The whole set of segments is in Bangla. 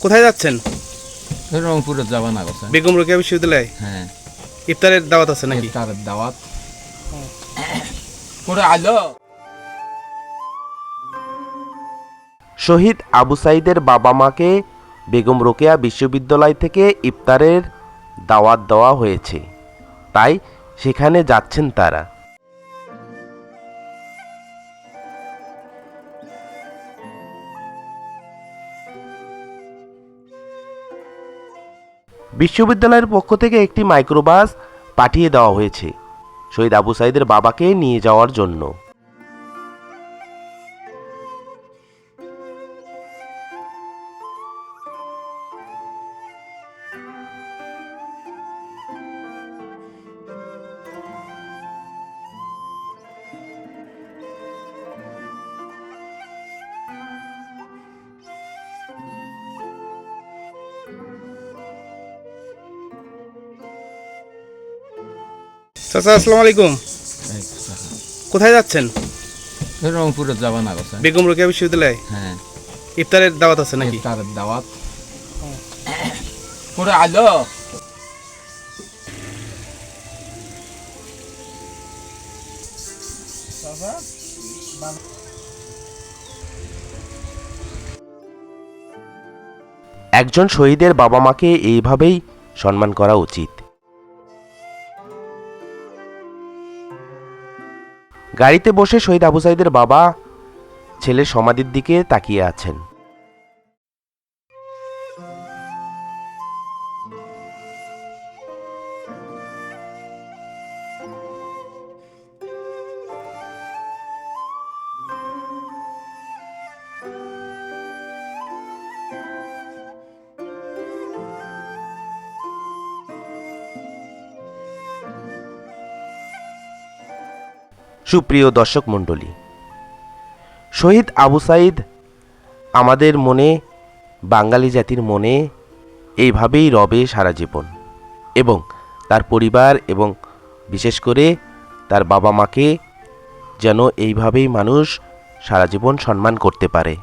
কোথায় যাচ্ছেন? রংপুরে যাবা না কথা বেগম রোকেয়া বিশ্ববিদ্যালয়ে? হ্যাঁ। ইফতারের দাওয়াত আছে নাকি? তার দাওয়াত। করে আলো। শহীদ আবু সাইদের বাবা মাকে বেগম রোকেয়া বিশ্ববিদ্যালয় থেকে ইফতারের দাওয়াত দেওয়া হয়েছে। তাই সেখানে যাচ্ছেন তারা। বিশ্ববিদ্যালয়ের পক্ষ থেকে একটি মাইক্রোবাস পাঠিয়ে দেওয়া হয়েছে। শহীদ আবু সাইদের বাবাকে নিয়ে যাওয়ার জন্য। চাচা আসসালামু আলাইকুম। কোথায় যাচ্ছেন? রংপুরে যাবা না কথা বেগম রোকেয়া বিশ্ববিদ্যালয়ে? হ্যাঁ। ইফতারের দাওয়াত আছে নাকি? তার দাওয়াত। করে আলো। একজন শহীদের বাবা মাকে এইভাবেই সম্মান করা উচিত। গাড়িতে বসে শহীদ আবু সাইদের বাবা ছেলের সমাধির দিকে তাকিয়ে আছেন। সুপ্রিয় দর্শক মণ্ডলী, শহীদ আবু সাইদ আমাদের মনে, বাঙালি জাতির মনে এইভাবেই রবে সারা জীবন এবং তার পরিবার এবং বিশেষ করে তার বাবা মাকে যেন এইভাবেই মানুষ সারা জীবন সম্মান করতে পারে।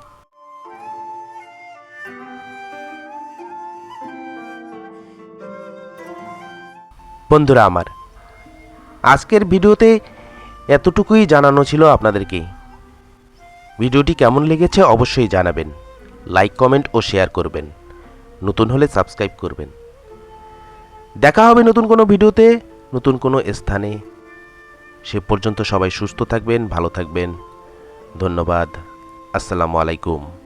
বন্ধুরা আমার, আজকের ভিডিওতে এতটুকুই জানানো ছিল আপনাদেরকে। ভিডিওটি কেমন লেগেছে অবশ্যই জানাবেন। লাইক, কমেন্ট ও শেয়ার করবেন। নতুন হলে সাবস্ক্রাইব করবেন। দেখা হবে নতুন কোনো ভিডিওতে, নতুন কোনো স্থানে। সে পর্যন্ত সবাই সুস্থ থাকবেন, ভালো থাকবেন। ধন্যবাদ। আসসালামু আলাইকুম।